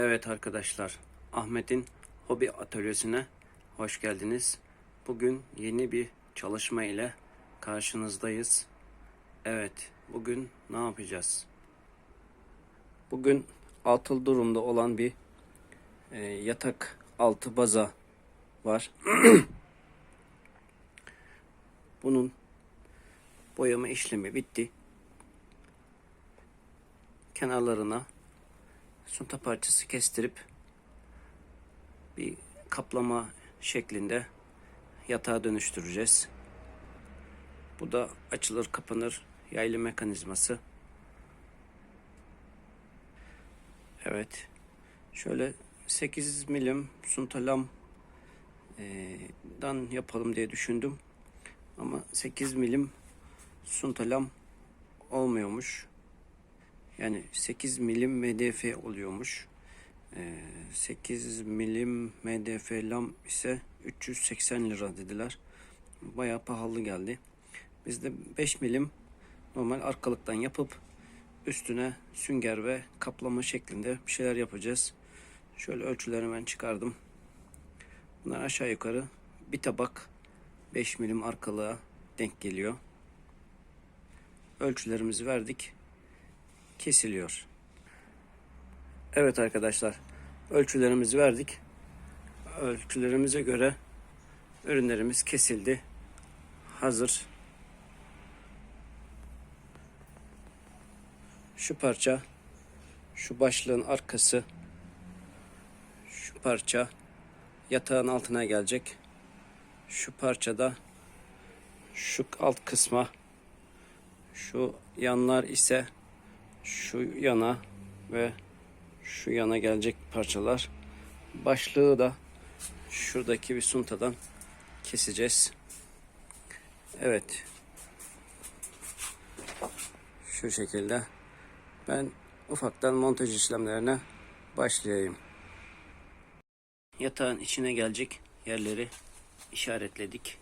Evet arkadaşlar, Ahmet'in hobi atölyesine hoş geldiniz. Bugün yeni bir çalışma ile karşınızdayız. Evet, bugün ne yapacağız? Bugün atıl durumda olan bir e, yatak altı baza var. Bunun boyama işlemi bitti. Kenarlarına sunta parçası kestirip bir kaplama şeklinde yatağa dönüştüreceğiz. Bu da açılır kapanır yaylı mekanizması. Evet. Şöyle 8 milim suntalam eee, dan yapalım diye düşündüm. Ama 8 milim suntalam olmuyormuş. Yani 8 milim MDF oluyormuş. Ee, 8 milim MDF lam ise 380 lira dediler. Bayağı pahalı geldi. Biz de 5 milim normal arkalıktan yapıp üstüne sünger ve kaplama şeklinde bir şeyler yapacağız. Şöyle ölçüleri ben çıkardım. Bunlar aşağı yukarı bir tabak 5 milim arkalığa denk geliyor. Ölçülerimizi verdik kesiliyor. Evet arkadaşlar ölçülerimizi verdik. Ölçülerimize göre ürünlerimiz kesildi. Hazır. Şu parça şu başlığın arkası şu parça yatağın altına gelecek. Şu parçada şu alt kısma şu yanlar ise şu yana ve şu yana gelecek parçalar. Başlığı da şuradaki bir suntadan keseceğiz. Evet. Şu şekilde. Ben ufaktan montaj işlemlerine başlayayım. Yatağın içine gelecek yerleri işaretledik.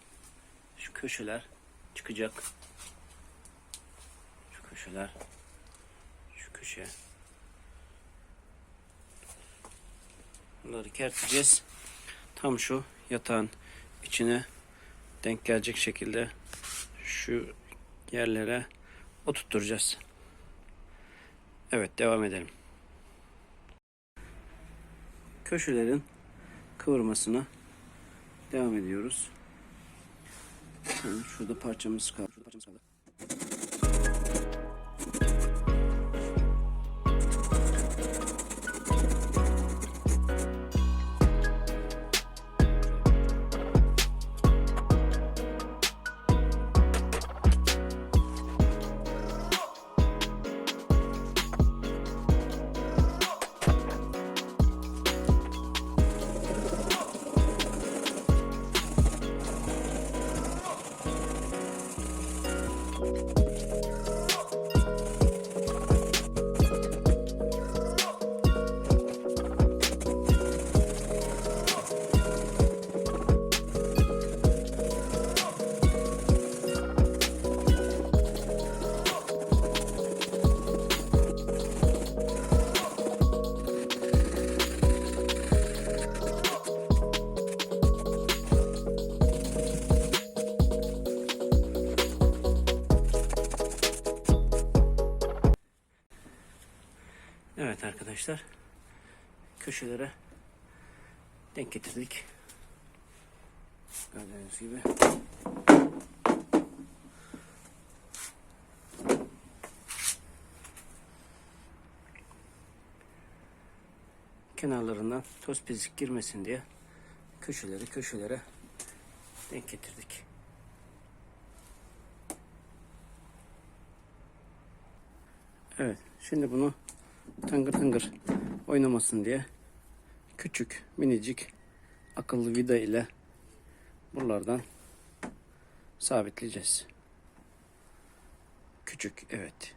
Şu köşeler çıkacak. Şu köşeler şu köşe. Bunları kerteceğiz. Tam şu yatağın içine denk gelecek şekilde şu yerlere oturtturacağız. Evet devam edelim. Köşelerin kıvırmasına devam ediyoruz. Kaldı. Şurada parçamız kaldı. Arkadaşlar. Köşelere denk getirdik. Gördüğünüz gibi. Kenarlarından toz pizik girmesin diye köşeleri köşelere denk getirdik. Evet, şimdi bunu tıngır tıngır oynamasın diye küçük minicik akıllı vida ile buralardan sabitleyeceğiz. Küçük evet.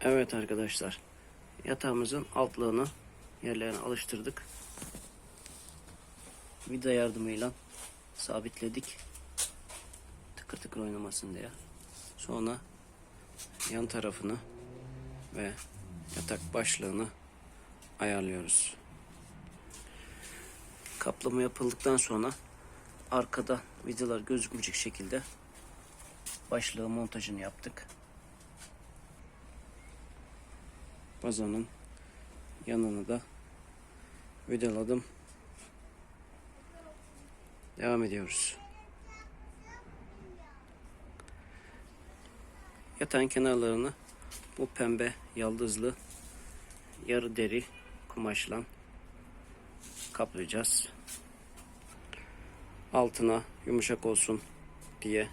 Evet arkadaşlar yatağımızın altlığını yerlerine alıştırdık. Vida yardımıyla sabitledik. Tıkır tıkır oynamasın diye. Sonra yan tarafını ve yatak başlığını ayarlıyoruz. Kaplama yapıldıktan sonra arkada vidalar gözükmeyecek şekilde başlığı montajını yaptık. Bazanın yanını da vidaladım. Devam ediyoruz. Yatağın kenarlarını bu pembe yaldızlı yarı deri kumaşla kaplayacağız. Altına yumuşak olsun diye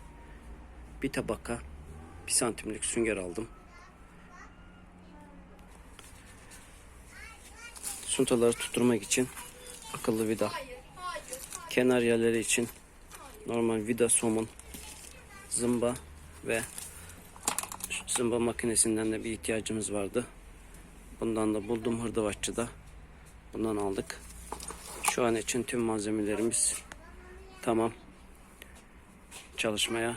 bir tabaka bir santimlik sünger aldım. Suntaları tutturmak için akıllı vida. Kenar yerleri için normal vida somun, zımba ve zımba makinesinden de bir ihtiyacımız vardı. Bundan da buldum hırdavatçıda. Bundan aldık. Şu an için tüm malzemelerimiz tamam. Çalışmaya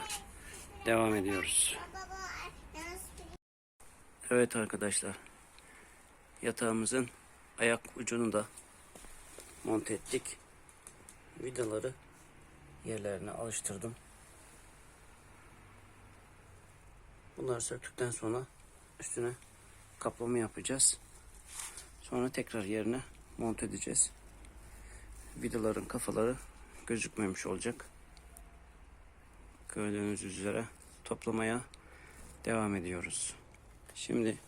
devam ediyoruz. Evet arkadaşlar. Yatağımızın ayak ucunu da monte ettik. Vidaları yerlerine alıştırdım. Bunları söktükten sonra üstüne kaplama yapacağız. Sonra tekrar yerine monte edeceğiz. Vidaların kafaları gözükmemiş olacak. Gördüğünüz üzere toplamaya devam ediyoruz. Şimdi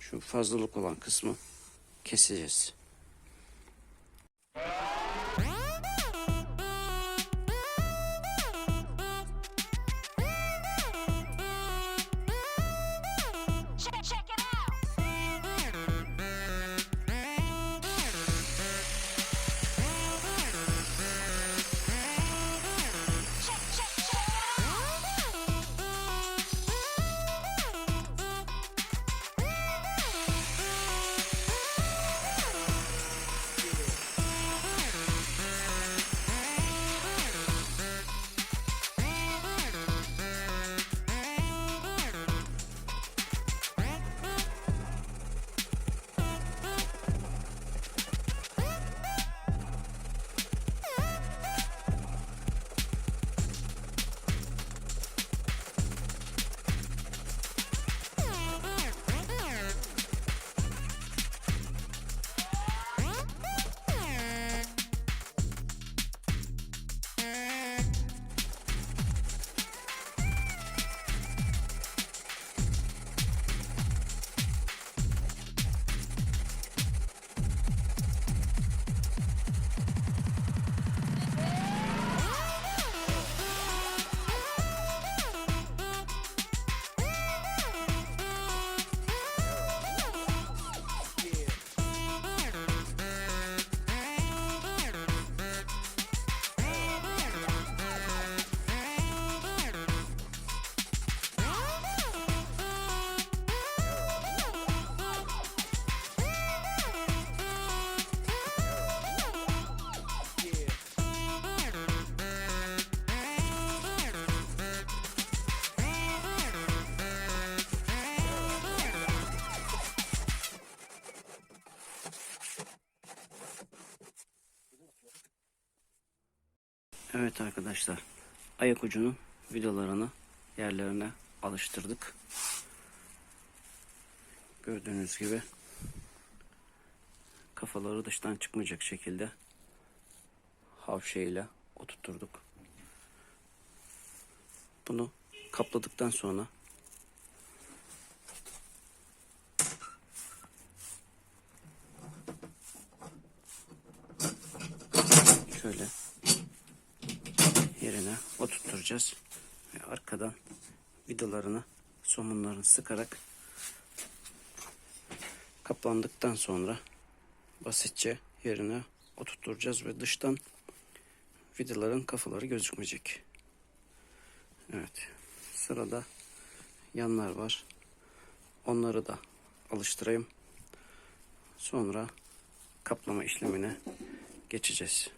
şu fazlalık olan kısmı keseceğiz. Evet arkadaşlar. Ayak ucunun vidalarını yerlerine alıştırdık. Gördüğünüz gibi kafaları dıştan çıkmayacak şekilde havşeyle oturtturduk. Bunu kapladıktan sonra şöyle yerine oturtacağız. Ve arkadan vidalarını somunlarını sıkarak kaplandıktan sonra basitçe yerine oturtacağız ve dıştan vidaların kafaları gözükmeyecek. Evet. Sırada yanlar var. Onları da alıştırayım. Sonra kaplama işlemine geçeceğiz.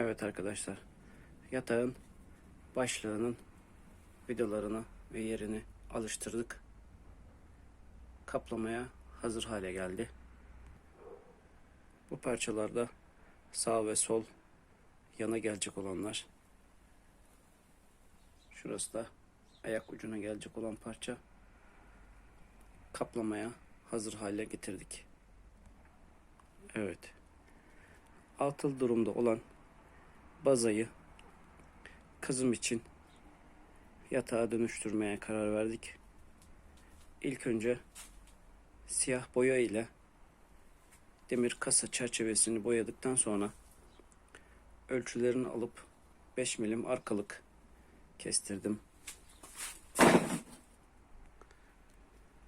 Evet arkadaşlar. Yatağın başlığının vidalarını ve yerini alıştırdık. Kaplamaya hazır hale geldi. Bu parçalarda sağ ve sol yana gelecek olanlar. Şurası da ayak ucuna gelecek olan parça. Kaplamaya hazır hale getirdik. Evet. Atıl durumda olan bazayı kızım için yatağa dönüştürmeye karar verdik. İlk önce siyah boya ile demir kasa çerçevesini boyadıktan sonra ölçülerini alıp 5 milim arkalık kestirdim.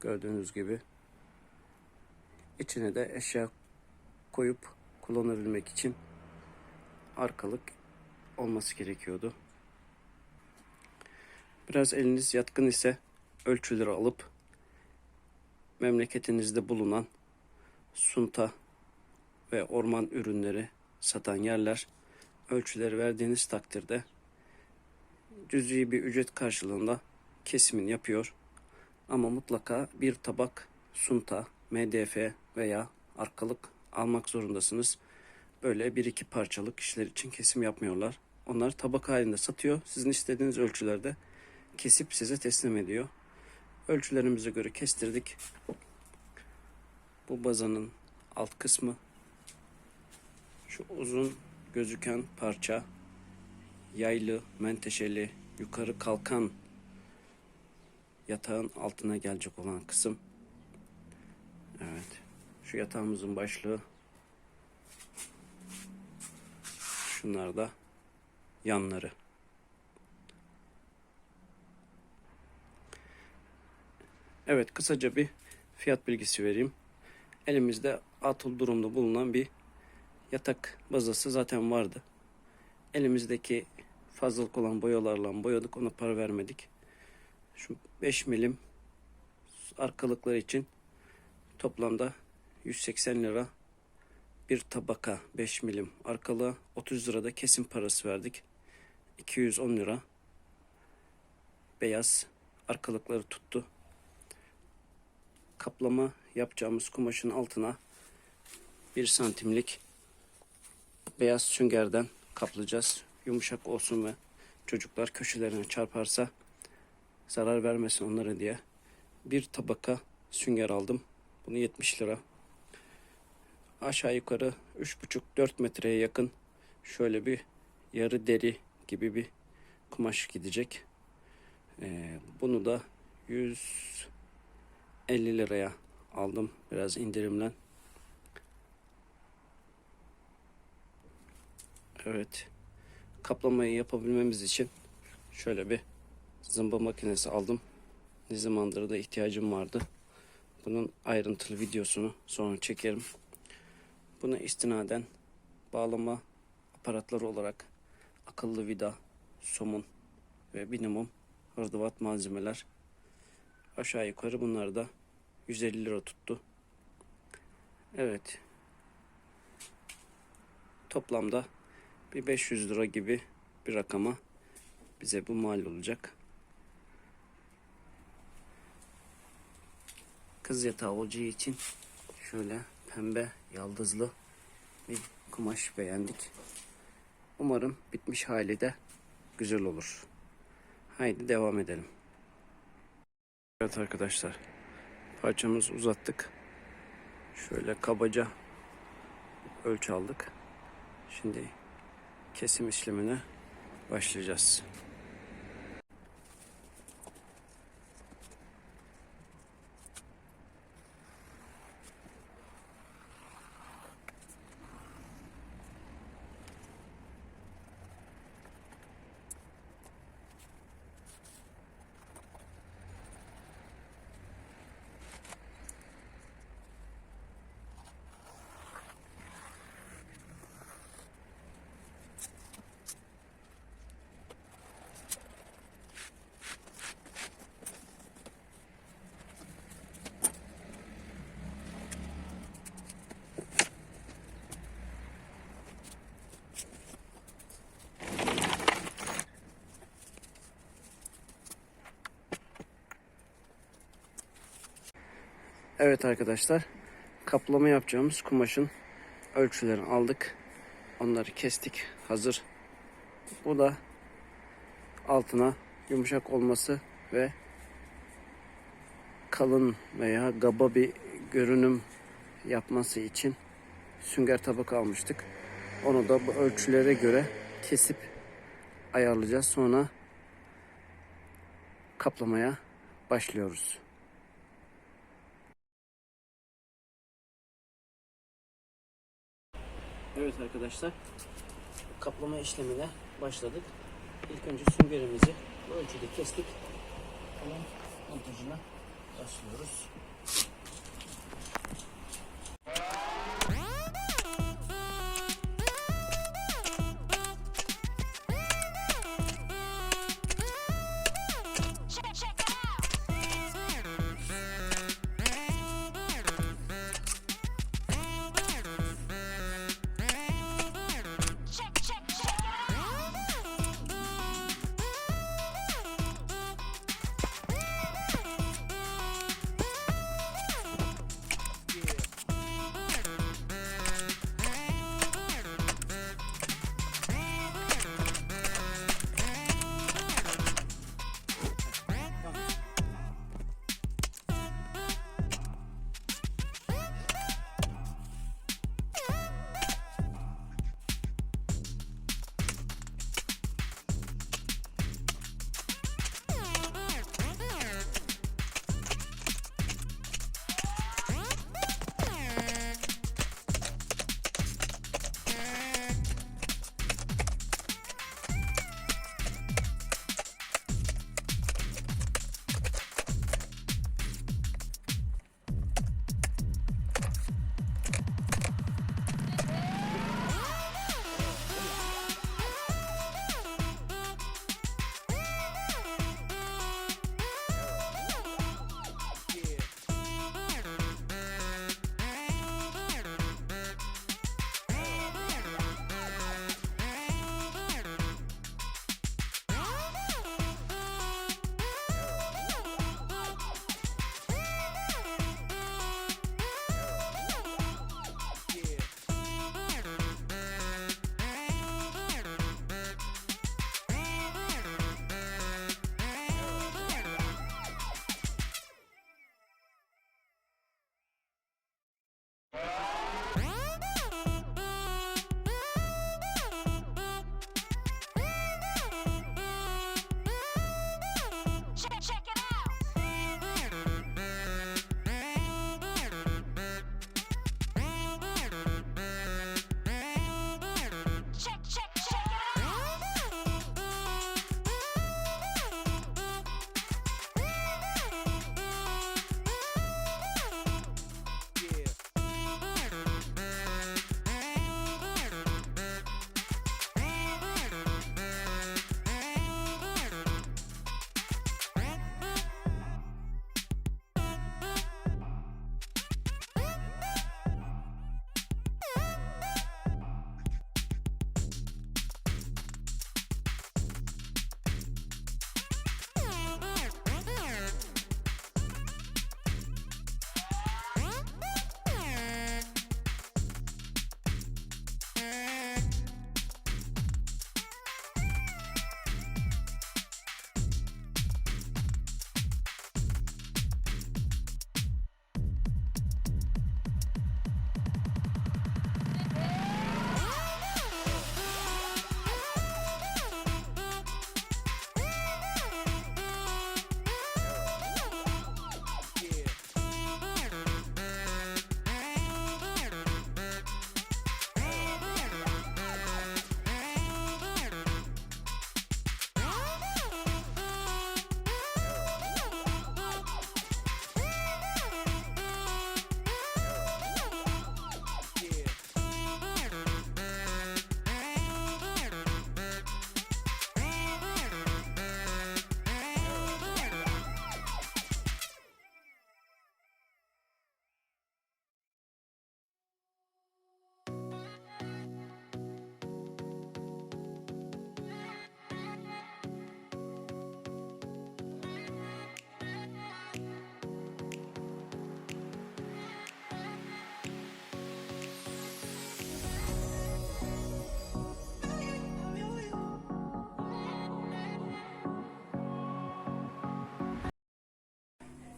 Gördüğünüz gibi içine de eşya koyup kullanabilmek için arkalık olması gerekiyordu. Biraz eliniz yatkın ise ölçüleri alıp memleketinizde bulunan sunta ve orman ürünleri satan yerler ölçüleri verdiğiniz takdirde cüzi bir ücret karşılığında kesimini yapıyor. Ama mutlaka bir tabak sunta, MDF veya arkalık almak zorundasınız. Böyle bir iki parçalık işler için kesim yapmıyorlar. Onlar tabak halinde satıyor. Sizin istediğiniz ölçülerde kesip size teslim ediyor. Ölçülerimize göre kestirdik. Bu bazanın alt kısmı şu uzun gözüken parça yaylı, menteşeli, yukarı kalkan yatağın altına gelecek olan kısım. Evet. Şu yatağımızın başlığı. Şunlar da yanları. Evet kısaca bir fiyat bilgisi vereyim. Elimizde atıl durumda bulunan bir yatak bazası zaten vardı. Elimizdeki fazlalık olan boyalarla boyadık ona para vermedik. Şu 5 milim arkalıklar için toplamda 180 lira bir tabaka 5 milim arkalığa 30 lirada kesim parası verdik. 210 lira beyaz arkalıkları tuttu. Kaplama yapacağımız kumaşın altına 1 santimlik beyaz süngerden kaplayacağız. Yumuşak olsun ve çocuklar köşelerine çarparsa zarar vermesin onlara diye. Bir tabaka sünger aldım. Bunu 70 lira. Aşağı yukarı 3,5-4 metreye yakın şöyle bir yarı deri gibi bir kumaş gidecek. Ee, bunu da 150 liraya aldım biraz indirimlen. Evet. Kaplamayı yapabilmemiz için şöyle bir zımba makinesi aldım. Ne zamandır da ihtiyacım vardı. Bunun ayrıntılı videosunu sonra çekerim. Buna istinaden bağlama aparatları olarak akıllı vida, somun ve minimum hırdavat malzemeler aşağı yukarı bunlar da 150 lira tuttu. Evet. Toplamda bir 500 lira gibi bir rakama bize bu mal olacak. Kız yatağı olacağı için şöyle pembe yaldızlı bir kumaş beğendik. Umarım bitmiş hali de güzel olur. Haydi devam edelim. Evet arkadaşlar. Parçamızı uzattık. Şöyle kabaca ölçü aldık. Şimdi kesim işlemine başlayacağız. Evet arkadaşlar. Kaplama yapacağımız kumaşın ölçülerini aldık. Onları kestik. Hazır. Bu da altına yumuşak olması ve kalın veya gaba bir görünüm yapması için sünger tabaka almıştık. Onu da bu ölçülere göre kesip ayarlayacağız. Sonra kaplamaya başlıyoruz. Evet arkadaşlar kaplama işlemine başladık. İlk önce süngerimizi bu ölçüde kestik. Onun montajına başlıyoruz.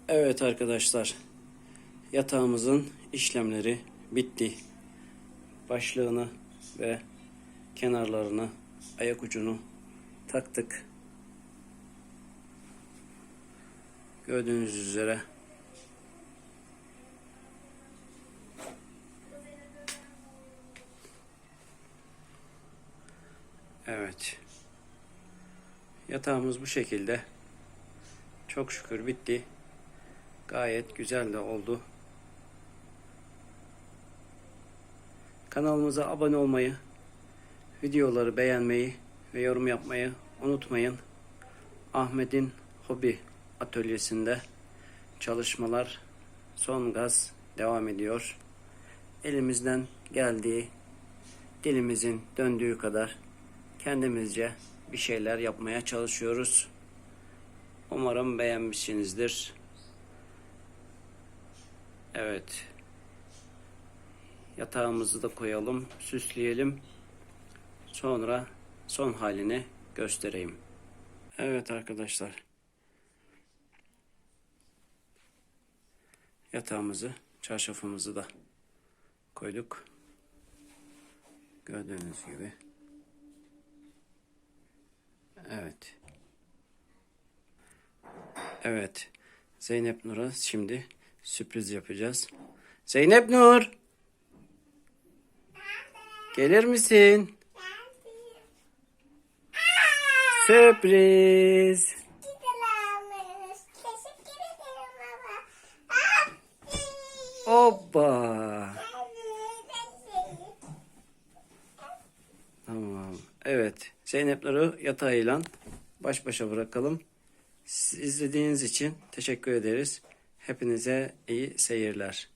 Evet arkadaşlar. Yatağımızın işlemleri bitti. Başlığını ve kenarlarını, ayak ucunu taktık. Gördüğünüz üzere Evet. Yatağımız bu şekilde. Çok şükür bitti. Gayet güzel de oldu. Kanalımıza abone olmayı, videoları beğenmeyi ve yorum yapmayı unutmayın. Ahmet'in hobi atölyesinde çalışmalar son gaz devam ediyor. Elimizden geldiği, dilimizin döndüğü kadar kendimizce bir şeyler yapmaya çalışıyoruz. Umarım beğenmişsinizdir. Evet. Yatağımızı da koyalım, süsleyelim. Sonra son halini göstereyim. Evet arkadaşlar. Yatağımızı, çarşafımızı da koyduk. Gördüğünüz gibi. Evet. Evet. Zeynep Nur'a şimdi sürpriz yapacağız. Zeynep Nur. Gelir misin? Sürpriz. Hoppa. Tamam. Evet. Zeynep Nur'u yatağıyla baş başa bırakalım. Siz izlediğiniz için teşekkür ederiz. Hepinize iyi seyirler.